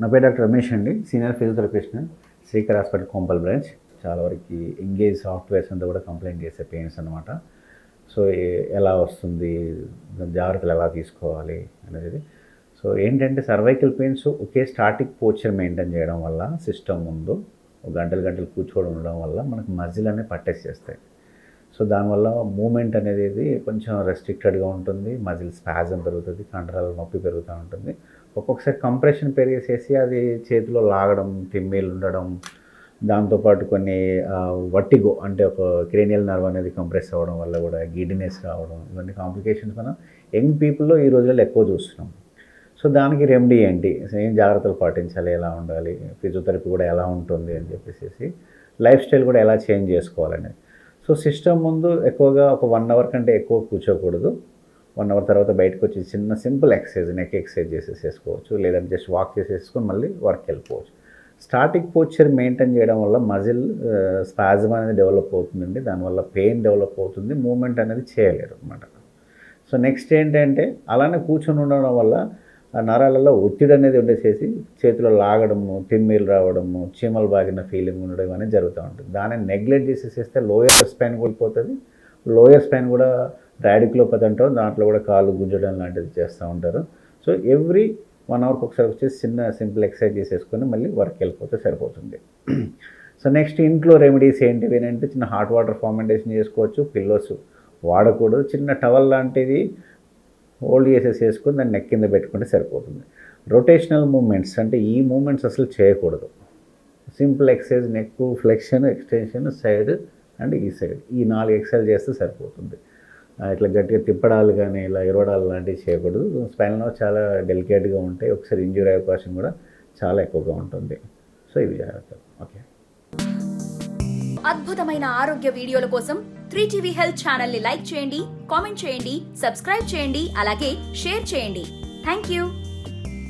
నా పేరు డాక్టర్ రమేష్ అండి senior physiotherapist Shrikar hospital Kompally branch. చాలా వరకు ఎంగేజ్ సాఫ్ట్వేర్స్ అంతా కూడా కంప్లైంట్ చేసే పెయిన్స్ అనమాట సో ఎలా వస్తుంది దాని జాగ్రత్తలు ఎలా తీసుకోవాలి అనేది. సో ఏంటంటే సర్వైకల్ పెయిన్స్ ఒకే స్టాటిక్ పోచర్ మెయింటైన్ చేయడం వల్ల సిస్టమ్ ముందు ఒక గంటలు గంటలు కూర్చోవడం ఉండడం వల్ల మనకు మజిల్ అనేది పట్టేసేస్తాయి సో దానివల్ల మూమెంట్ అనేది కొంచెం రెస్ట్రిక్టెడ్గా ఉంటుంది మజిల్ స్పాజం పెరుగుతుంది కండరాల నొప్పి పెరుగుతూ ఉంటుంది. ఒక్కొక్కసారి కంప్రెషన్ పెరిగేసేసి అది చేతిలో లాగడం తిమ్మీలు ఉండడం దాంతోపాటు కొన్ని వట్టిగో అంటే ఒక క్రేనియల్ నర్వ్ అనేది కంప్రెస్ అవ్వడం వల్ల కూడా గిడినెస్ రావడం ఇవన్నీ కాంప్లికేషన్స్ మనం యంగ్ పీపుల్లో ఈ రోజుల్లో ఎక్కువ చూస్తున్నాం. సో దానికి రెమెడీ ఏంటి? ఏం జాగ్రత్తలు పాటించాలి? ఎలా ఉండాలి? ఫిజియోథెరపీ కూడా ఎలా ఉంటుంది అని చెప్పేసి లైఫ్ స్టైల్ కూడా ఎలా చేంజ్ చేసుకోవాలనేది. సో సిస్టమ్ ముందు ఎక్కువగా ఒక వన్ అవర్ కంటే ఎక్కువ కూర్చోకూడదు. వన్ అవర్ తర్వాత బయటకు వచ్చి చిన్న సింపుల్ ఎక్సర్సైజ్ నెక్ ఎక్సర్సైజ్ చేసేసేసుకోవచ్చు. లేదంటే జస్ట్ వాక్ చేసేసుకొని మళ్ళీ వర్క్ వెళ్ళిపోవచ్చు. స్టాటిక్ పోస్చర్ మెయింటైన్ చేయడం వల్ల మజిల్ స్పాజమ్ అనేది డెవలప్ అవుతుందండి. దానివల్ల పెయిన్ డెవలప్ అవుతుంది. మూమెంట్ అనేది చేయలేరు అనమాట సో నెక్స్ట్ ఏంటంటే అలానే కూర్చొని ఉండడం వల్ల ఆ నరాలలో ఒత్తిడి అనేది ఉండేసేసి చేతిలో లాగడము తిమ్మిలు రావడము చీమలు బాగిన ఫీలింగ్ ఉండడం అనేది జరుగుతూ ఉంటుంది. దాన్ని నెగ్లెక్ట్ చేసేసేస్తే లోయర్ స్పైన్ పోతుంది లోయర్ స్పైన్ కూడా రాడిక్లోపతి అంటారు దాంట్లో కూడా కాళ్ళు గుంజడం లాంటిది చేస్తూ ఉంటారు. సో ఎవ్రీ వన్ అవర్కి ఒకసారి వచ్చేసి చిన్న సింపుల్ ఎక్సర్సైజ్ చేసేసుకొని మళ్ళీ వర్క్ వెళ్ళిపోతే సరిపోతుంది. సో నెక్స్ట్ ఇంట్లో రెమెడీస్ ఏంటివి అంటే చిన్న హాట్ వాటర్ ఫార్మెంటేషన్ చేసుకోవచ్చు పిల్లోస్ వాడకూడదు. చిన్న టవల్ లాంటిది హోల్డ్ చేసేసి వేసుకొని దాన్ని నెక్ కింద పెట్టుకుంటే సరిపోతుంది. రొటేషనల్ మూమెంట్స్ అంటే ఈ మూమెంట్స్ అసలు చేయకూడదు. Simple exercise neck flexion extension side and ఈ సైడ్. ఈ నాలుగు ఎక్సర్సైజ్ చేస్తే సరిపోతుంది. ఇట్లా గట్టిగా తిప్పడాలు కానీ ఇలా ఇరవడాలు లాంటివి చేయకూడదు. స్పైన్లో చాలా డెలికేట్గా ఉంటాయి. ఒకసారి ఇంజూరీ అవకాశం కూడా చాలా ఎక్కువగా ఉంటుంది. సో ఇవి జాగ్రత్తలు. ఓకే. అద్భుతమైన ఆరోగ్య వీడియోల కోసం త్రీ టీవీ హెల్త్ ఛానల్ని లైక్ చేయండి కామెంట్ చేయండి సబ్స్క్రైబ్ చేయండి అలాగే షేర్ చేయండి. Thank you.